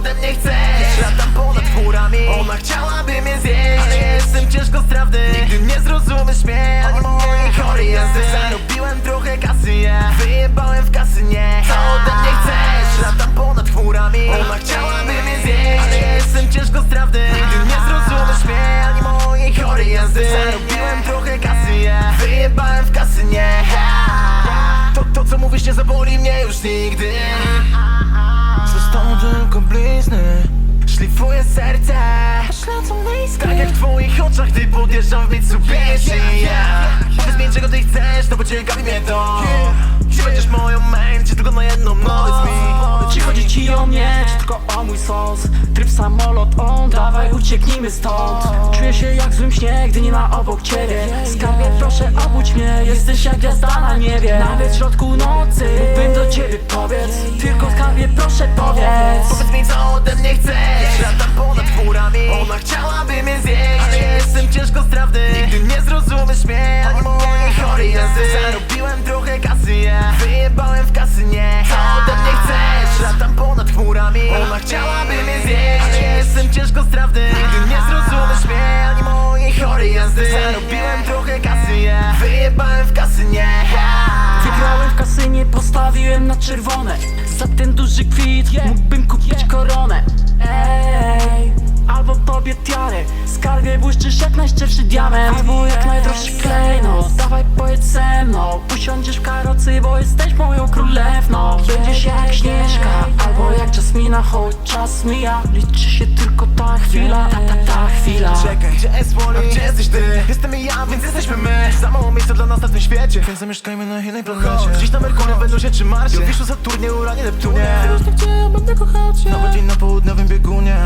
mnie chcesz. Latam ponad chmurami Ona chciałaby mnie zjeść. Ale ja jestem ciężko strawny Nigdy nie zrozumiesz mnie Ani mojej chorej jazdy Zarobiłem trochę kasy, yeah. Wyjebałem w kasy, nie Co ode mnie chcesz? Latam ponad chmurami. Ona chciałaby mnie zjeść. Ale ja jestem ciężko strawny Nigdy nie zrozumiesz mnie Ani mojej chorej jazdy Zarobiłem trochę kasy, yeah. Wyjebałem w kasy, nie to, to co mówisz nie zaboli mnie już nigdy. Zostaną Szlifuję serce. Tak jak w twoich oczach, gdy podjeżdżam w Mitsubishi yeah. Powiedz mi czego ty chcesz, no bo ciekawi mnie to. Gdzie będziesz moją main, czy tylko na jedną noc? Mi Czy chodzi ci o mnie, czy tylko o mój sos? Tryb samolot, on, dawaj ucieknijmy stąd. Czuję się jak w złym śnie, gdy nie ma obok ciebie. Skarbie proszę obudź mnie, jesteś jak gwiazda na niebie. Nawet w środku nocy, Wyjebałem w kasy, nie Co ode mnie chcesz? Latam ponad chmurami. Ona chciałaby mnie zjeść. ja jestem ciężko strawny Nigdy nie zrozumiesz mnie Ani mojej chorej jazdy. Zarobiłem trochę kasy, yeah. Wyjebałem w kasy, nie Wygrałem w kasynie, postawiłem na czerwone. Za ten duży kwit mógłbym kupić koronę. Ej, albo tobie tiarę. Skarbie błyszczysz jak najszczerszy diament. Albo jak najdroższy klejnot. Dawaj pojedź ze mną. Karocy, bo jesteś moją królewną. Będziesz jak Śnieżka Albo jak Jasmina, choć czas mija. Liczy się tylko ta chwila, ta, ta, ta chwila. Czekaj, gdzie jest Wally? Gdzie jesteś ty? Jestem i ja, więc jesteśmy my. Za mało miejsca dla nas na tym świecie. Więc zamieszkajmy na innej planecie. Gdzieś na Merkurze, Wenusie czy Marsie Jowiszu, Saturnie, Uranie, Neptunie. Wiesz gdzie ja będę kochał cię Nawet i na południowym biegunie